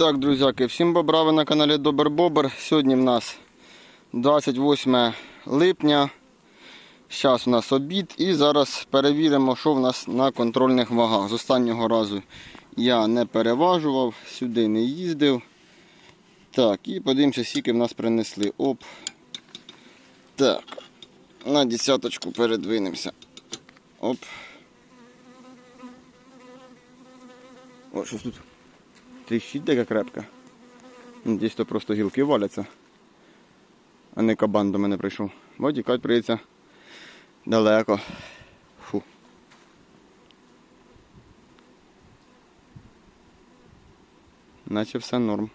Так, друзяки, всім бобра, ви на каналі Добер Бобер. Сьогодні в нас 28 липня. Зараз у нас обід і зараз перевіримо, що в нас на контрольних вагах. З останнього разу я не переважував, сюди не їздив. Так, і подивимося, скільки в нас принесли. Оп. Так. На десяточку передвинемося. Оп. О, щось тут. Тріщить така крепка. Ну, Десь то просто гілки валяться. А не кабан до мене прийшов. Бо тікати прийдеться далеко. Фу. Наче все норм.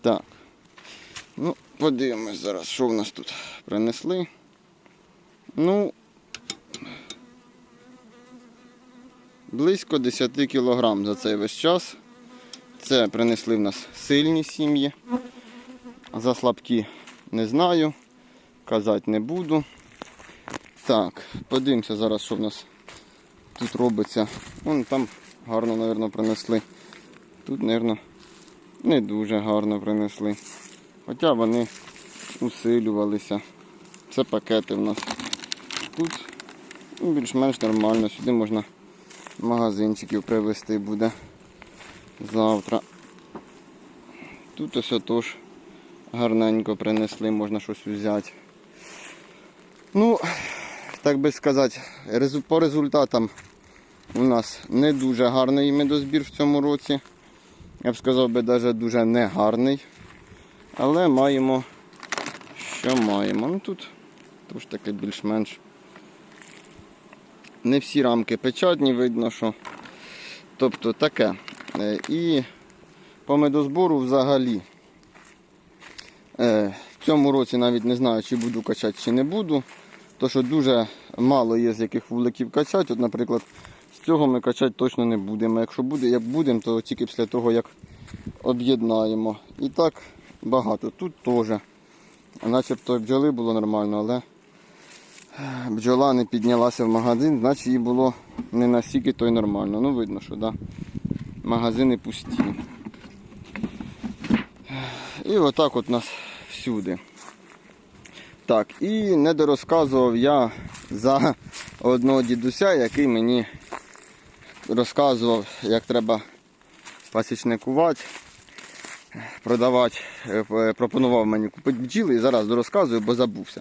Так. Ну, подивимось зараз, що в нас тут принесли. Ну, близько 10 кг за цей весь час. Це принесли в нас сильні сім'ї. За слабкі не знаю, казати не буду. Так, подивимося зараз, що в нас тут робиться. Вон там гарно, мабуть, принесли. Тут, мабуть, не дуже гарно принесли. Хоча вони усилювалися. Це пакети в нас. Тут ну, більш-менш нормально. Сюди можна магазинчиків привезти буде завтра. Тут ось теж гарненько принесли, можна щось взяти. Ну, так би сказати, по результатам у нас не дуже гарний медозбір в цьому році. Я б сказав би навіть дуже негарний. Але маємо, що маємо. Ну тут тож таки більш-менш. Не всі рамки печатні, видно, що. Тобто таке. Е, І по медозбору взагалі. е, В цьому році навіть не знаю, чи буду качати, чи не буду. То що дуже мало є з яких вуликів качати. От, наприклад, з цього ми качати точно не будемо. Якщо буде, як будемо, то тільки після того, як об'єднаємо. І так багато. Тут теж. Начебто бджоли було нормально, але бджола не піднялася в магазин, значить їй було не настільки то й нормально. Ну видно, що да. магазини пусті. І отак от нас всюди. Так, і не дорозказував я за одного дідуся, який мені розказував, як треба пасічникувати, продавати, Е, пропонував мені купити бджіли і зараз дорозказую, бо забувся.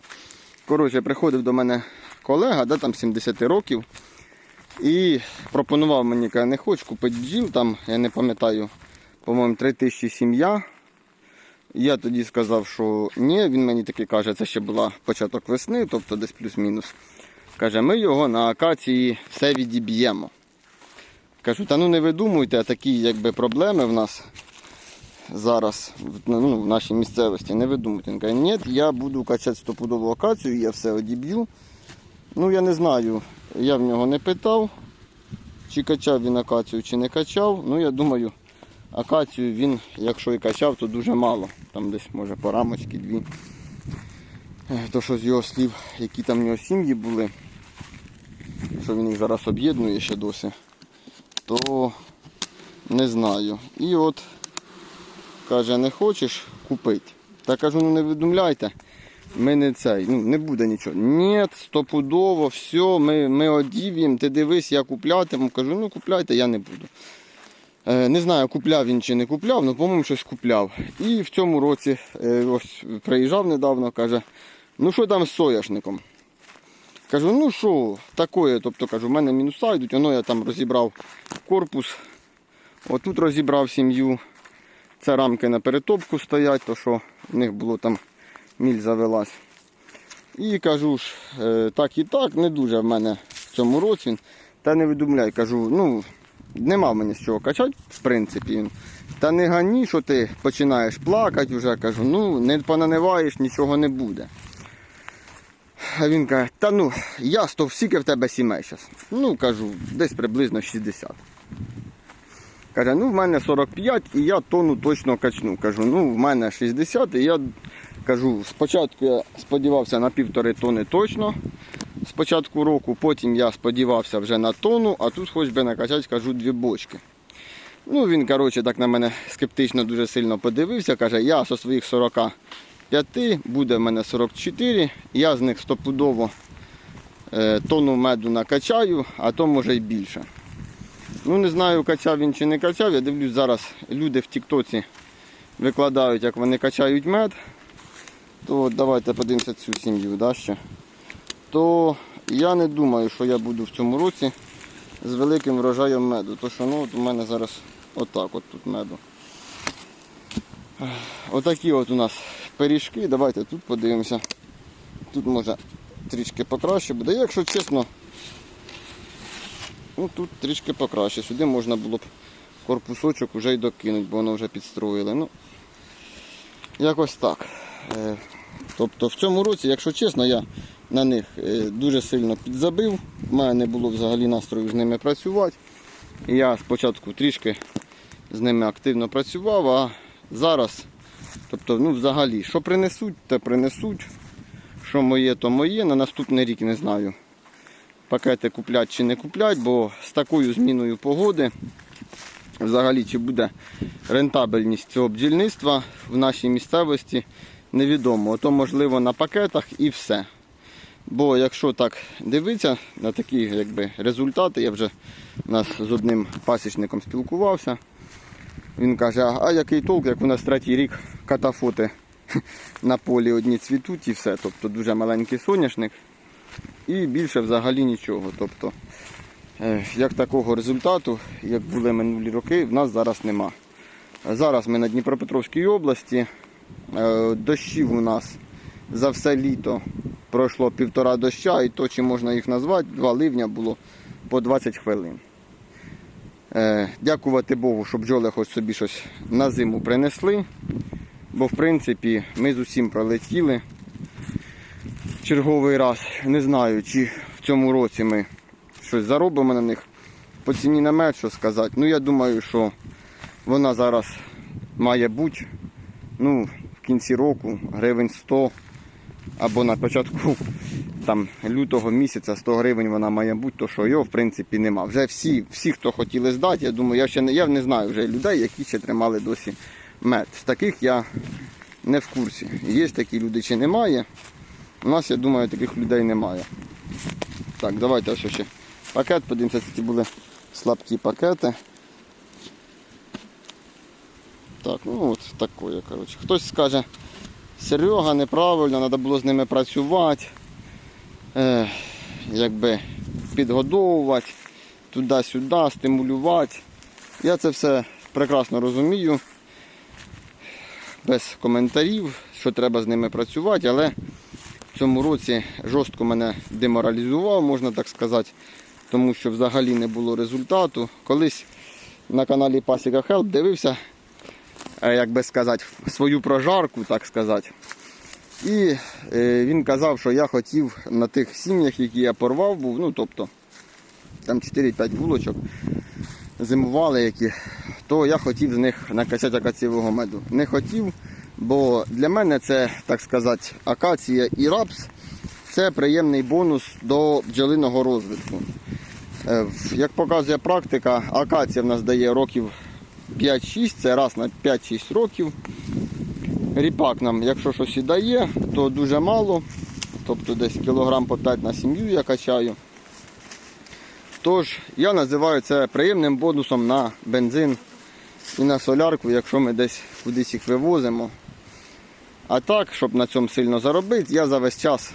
Коротше, приходив до мене колега, да, там 70 років, і пропонував мені, каже, не хочу купити бджіл, там, я не пам'ятаю, по-моєму, 3 тисячі сім'я. Я тоді сказав, що ні, він мені таки каже, це ще була початок весни, тобто десь плюс-мінус. Каже, ми його на акації все відіб'ємо. Кажу, та ну не видумуйте, такі якби проблеми в нас зараз ну, в нашій місцевості. Не видумуйте. Він каже, ні, я буду качати стопудову акацію, я все одіб'ю. Ну я не знаю, я в нього не питав, чи качав він акацію, чи не качав. Ну я думаю, акацію він, якщо і качав, то дуже мало. Там десь може по рамочки дві. То що з його слів, які там в нього сім'ї були, що він їх зараз об'єднує ще досі, то не знаю. І от каже, не хочеш купити. Та кажу, ну не видумляйте. Ми не цей, ну не буде нічого. Ні, стопудово, все, ми, ми одів'ємо, ти дивись, я куплятиму. Кажу, ну купляйте, я не буду. Е, не знаю, купляв він чи не купляв, але, по-моєму, щось купляв. І в цьому році е, ось приїжджав недавно, каже, ну що там з соняшником? Кажу, ну що, таке, тобто кажу, в мене мінуса йдуть, воно я там розібрав корпус, отут розібрав сім'ю. Це рамки на перетопку стоять, то що в них було там міль завелась. І кажу ж, е, так і так, не дуже в мене в цьому році. Та не видумляй, кажу, ну, нема в мене з чого качати, в принципі. Та не гані, що ти починаєш плакати вже, кажу, ну не понаниваєш, нічого не буде. А він каже, та ну, ясно, скільки в тебе сімей зараз. Ну, кажу, десь приблизно 60. Каже, ну в мене 45 і я тонну точно качну. Кажу, ну в мене 60 і я кажу, спочатку я сподівався на півтори тони точно з року, потім я сподівався вже на тонну, а тут хоч би накачати, кажу, дві бочки. Ну, він, коротше, так на мене скептично дуже сильно подивився. Каже, я зі своїх 45 буде в мене 44, я з них стопудово е, тонну меду накачаю, а то може й більше. Ну, не знаю, качав він чи не качав. Я дивлюсь, зараз люди в Тіктоці викладають, як вони качають мед. То от давайте подивимося цю сім'ю да, ще. То я не думаю, що я буду в цьому році з великим врожаєм меду. То що ну, от у мене зараз отак от тут меду. Отакі от у нас пиріжки. Давайте тут подивимося. Тут може трішки покраще буде. Якщо чесно, ну тут трішки покраще. Сюди можна було б корпусочок вже й докинути, бо воно вже підстроїли. Ну, якось так. Е, Тобто в цьому році, якщо чесно, я на них е, дуже сильно підзабив. У мене не було взагалі настрою з ними працювати. Я спочатку трішки з ними активно працював, а зараз, тобто, ну взагалі, що принесуть, те принесуть. Що моє, то моє. На наступний рік не знаю. Пакети куплять чи не куплять, бо з такою зміною погоди взагалі чи буде рентабельність цього бджільництва в нашій місцевості невідомо. Ото можливо на пакетах і все. Бо якщо так дивитися на такі якби, результати, я вже у нас з одним пасічником спілкувався. Він каже, а який толк, як у нас третій рік катафоти на полі одні цвітуть і все. Тобто дуже маленький соняшник і більше взагалі нічого. Тобто, е, як такого результату, як були минулі роки, в нас зараз нема. Зараз ми на Дніпропетровській області. Е, Дощів у нас за все літо пройшло півтора доща, і то, чи можна їх назвати, два ливня було по 20 хвилин. Е, Дякувати Богу, що бджоли хоч собі щось на зиму принесли. Бо в принципі ми з усім пролетіли черговий раз. Не знаю, чи в цьому році ми щось заробимо на них. По ціні на мед, що сказати. Ну я думаю, що вона зараз має бути ну, в кінці року гривень 100 або на початку там, лютого місяця 100 гривень вона має бути, то що його в принципі нема. Вже всі, всі, хто хотіли здати, я думаю, я ще не, я не знаю вже людей, які ще тримали досі мед. З таких я не в курсі. Є такі люди чи немає. У нас, я думаю, таких людей немає. Так, давайте ось ще пакет, подивимося, ці були слабкі пакети. Так, ну от такое, коротше. Хтось скаже, Серега, неправильно, треба було з ними працювати, е, якби підгодовувати, туди-сюди, стимулювати. Я це все прекрасно розумію, без коментарів, що треба з ними працювати, але цьому році жорстко мене деморалізував, можна так сказати, тому що взагалі не було результату. Колись на каналі Пасіка Хелп дивився е, як би сказати, свою прожарку, так сказати. І е, він казав, що я хотів на тих сім'ях, які я порвав, був, ну тобто там 4-5 вулочок зимували, які, то я хотів з них накачати акацієвого меду. Не хотів, бо для мене це, так сказати, акація і рапс це приємний бонус до бджолиного розвитку. Е, Як показує практика, акація в нас дає років 5-6, це раз на 5-6 років. Ріпак нам, якщо щось і дає, то дуже мало. Тобто десь кілограм по 5 на сім'ю я качаю. Тож я називаю це приємним бонусом на бензин і на солярку, якщо ми десь кудись їх вивозимо. А так, щоб на цьому сильно заробити, я за весь час,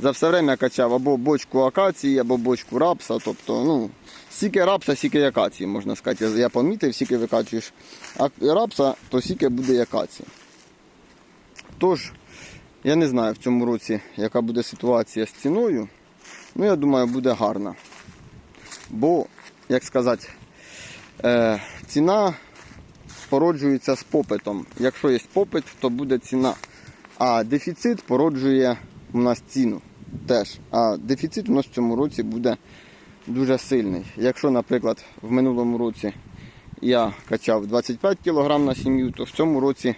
за все время качав або бочку акації, або бочку рапса. Тобто, ну, стільки рапса, стільки акації, можна сказати. Я- помітив, скільки викачуєш рапса, то стільки буде і акації. Тож, я не знаю в цьому році, яка буде ситуація з ціною. Ну, я думаю, буде гарна. Бо, як сказати, е, ціна породжується з попитом. Якщо є попит, то буде ціна. А дефіцит породжує у нас ціну теж. А дефіцит у нас в цьому році буде дуже сильний. Якщо, наприклад, в минулому році я качав 25 кг на сім'ю, то в цьому році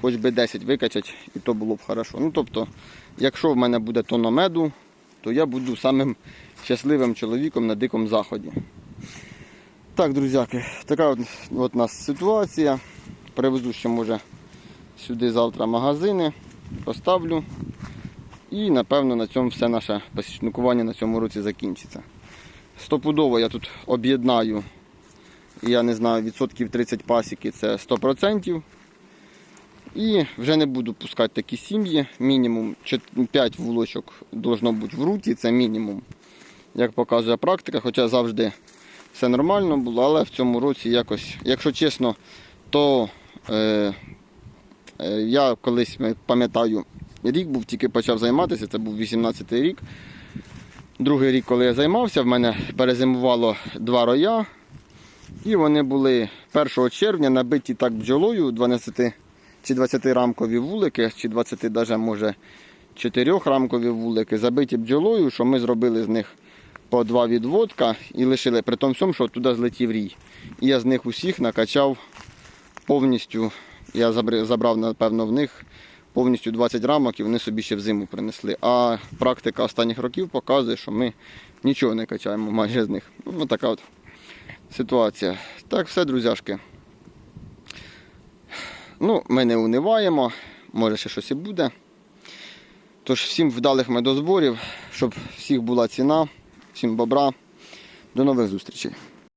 хоч би 10 викачать, і то було б хорошо. Ну, тобто, якщо в мене буде тонна меду, то я буду самим щасливим чоловіком на дикому заході. Так, друзяки, така от, от у нас ситуація. Привезу ще може сюди завтра магазини, поставлю. І напевно на цьому все наше посічникування на цьому році закінчиться. Стопудово я тут об'єднаю, я не знаю, відсотків 30 пасіки це 100%. І вже не буду пускати такі сім'ї. Мінімум 5 вулочок должно бути в руті, це мінімум. Як показує практика, хоча завжди все нормально було, але в цьому році якось, якщо чесно, то е, е, я колись пам'ятаю, рік був, тільки почав займатися, це був 18-й рік. Другий рік, коли я займався, в мене перезимувало два роя. І вони були 1 червня набиті так бджолою 12 чи 20 рамкові вулики, чи 20 даже, може 4 рамкові вулики, забиті бджолою, що ми зробили з них по два відводка і лишили при тому всьому, що туди злетів рій. І я з них усіх накачав повністю. Я забрав, напевно, в них повністю 20 рамок і вони собі ще в зиму принесли. А практика останніх років показує, що ми нічого не качаємо майже з них. Ну, така от ситуація. Так, все, друзяшки. Ну, ми не униваємо, може ще щось і буде. Тож всім вдалих медозборів, щоб всіх була ціна, всім бобра. До нових зустрічей.